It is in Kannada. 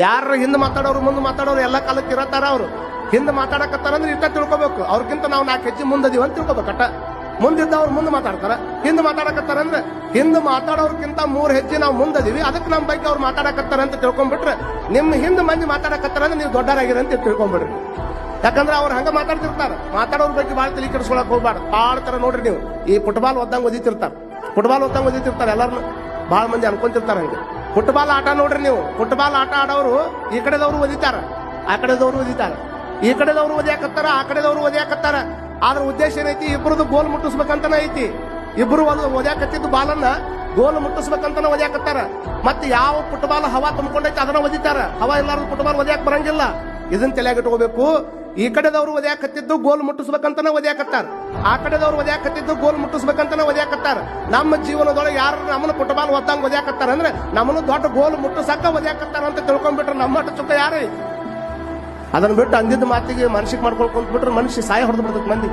ಯಾರು ಹಿಂದೆ ಮಾತಾಡೋರು, ಮುಂದೆ ಮಾತಾಡೋರು ಎಲ್ಲ ಕಾಲಕ್ಕೆ ಇರತ್ತಾರ ಅವರು. ಹಿಂದೆ ಮಾತಾಡಕತ್ತಾರ ಅಂದ್ರೆ ಇಟ್ಟ ತಿಳ್ಕೊಬೇಕು. ಅವ್ರಕ್ಕಿಂತ ನಾವು ನಾಲ್ಕು ಹೆಜ್ಜೆ ಮುಂದದೀವಿ ಅಂತ ತಿಳ್ಕೊಬೇಕಟ್ಟ ಮುಂದಿದ್ದ ಮುಂದಿದ್ದವ್ರು ಮುಂದೆ ಮಾತಾಡ್ತಾರ. ಹಿಂದೆ ಮಾತಾಡಕತ್ತಾರ ಅಂದ್ರೆ ಹಿಂದೆ ಮಾತಾಡೋರ್ಕಿಂತ ಮೂರ್ ಹೆಜ್ಜೆ ನಾವು ಮುಂದದೀವಿ ಅದಕ್ಕೆ ನಮ್ಮ ಬಗ್ಗೆ ಅವ್ರು ಮಾತಾಡಕತ್ತಾರ ಅಂತ ತಿಳ್ಕೊಂಡ್ಬಿಟ್ರೆ ನಿಮ್ಮ ಹಿಂದೆ ಮಂದಿ ಮಾತಾಡಕತ್ತಾರ ಅಂದ್ರೆ ನೀವು ದೊಡ್ಡರಾಗಿರ ಅಂತ ತಿಳ್ಕೊಂಡ್ಬಿಡ್ರಿ. ಯಾಕಂದ್ರೆ ಅವ್ರು ಹಂಗ ಮಾತಾಡ್ತಿರ್ತಾರ. ಮಾತಾಡೋರ್ ಬಗ್ಗೆ ಭಾಳ ತಲೆ ಕೆಡಿಸ್ಕೊಳಕ್ ಹೋಗ್ಬಾರ್ದು. ಭಾಳ ತರ ನೋಡ್ರಿ ನೀವು. ಈ ಫುಟ್ಬಾಲ್ ಒದ್ದಂಗ್ ಓದಿತಿರ್ತಾರ ಫುಟ್ಬಾಲ್ ಒದ್ದಂಗ್ ಓದಿತಿರ್ತಾರ ಎಲ್ಲಾರು ಭಾಳ ಮಂದಿ ಅನ್ಕೊಂತಿರ್ತಾರ ಹಂಗೆ. ಫುಟ್ಬಾಲ್ ಆಟ ನೋಡ್ರಿ ನೀವು. ಫುಟ್ಬಾಲ್ ಆಟ ಆಡೋರು ಈ ಕಡೆದವ್ರು ಓದಿತಾರ, ಆ ಕಡೆದವ್ರು ಓದಿತಾರ. ಈ ಕಡೆದವ್ರು ಓದಿಯಾಕತ್ತಾರ, ಆ ಕಡೆದವ್ರು ಓದಿಯಾಕತ್ತಾರ. ಆದ್ರ ಉದ್ದೇಶ ಏನೈತಿ? ಇಬ್ಬರದು ಗೋಲ್ ಮುಟ್ಟಿಸ್ಬೇಕಂತನ ಐತಿ. ಇಬ್ಬರು ಒಂದು ಓದ್ಯಾಕತ್ತಿದ್ದು ಬಾಲನ್ನ ಗೋಲ್ ಮುಟ್ಟಿಸ್ಬೇಕಂತನ ಓದ್ಯಾಕತ್ತಾರ. ಮತ್ತೆ ಯಾವ ಫುಟ್ಬಾಲ್ ಹವಾ ತುಂಬಿಕೊಂಡೈತಿ ಅದನ್ನ ಓದಿತಾರ. ಹವಾ ಇಲ್ಲಾರ್ದು ಫುಟ್ಬಾಲ್ ಓದ್ಯಾಕ ಬರಂಗಿಲ್ಲ. ಇದನ್ನ ತಲೆಯಾಗ ಇಟ್ಕೋಬೇಕು. ಈ ಕಡೆದವ್ರು ಒದ್ಯಾಕತ್ತಿದ್ದು ಗೋಲ್ ಮುಟ್ಟಿಸ್ಬೇಕಂತನ ಒದ್ಯಾಕತ್ತಾರ. ಆ ಕಡೆದವ್ರು ಒದ್ಯಾಕತ್ತಿದ್ದು ಗೋಲ್ ಮುಟ್ಟಿಸ್ಬೇಕಂತನ ಒದ್ಯಾಕತ್ತಾರ. ನಮ್ಮ ಜೀವನದೊಳಗೆ ಯಾರು ನಮ್ಮನ್ನು ಫುಟ್ಬಾಲ್ ಒದ್ದಂಗ್ ಒದ್ಯಾಕತ್ತಾರ ಅಂದ್ರೆ ನಮ್ಮನ್ನು ದೊಡ್ಡ ಗೋಲ್ ಮುಟ್ಟಿಸಕ್ಕ ಒದ್ಯಾಕತ್ತಾರ ಅಂತ ತಿಳ್ಕೊಂಡ್ಬಿಟ್ರೆ ನಮ್ಮ ಚುಕ್ಕ ಯಾರೇ? ಅದನ್ನ ಬಿಟ್ಟು ಅಂದಿದ್ದ ಮಾತಿಗೆ ಮನಸ್ಸಿಗೆ ಮಾಡ್ಕೊಳ್ಕೊಂಡ್ಬಿಟ್ರೆ ಮನುಷ್ಯ ಸಾಯ ಹೊಡೆದು ಬಿಡ್ತೈತೆ ಮಂದಿ.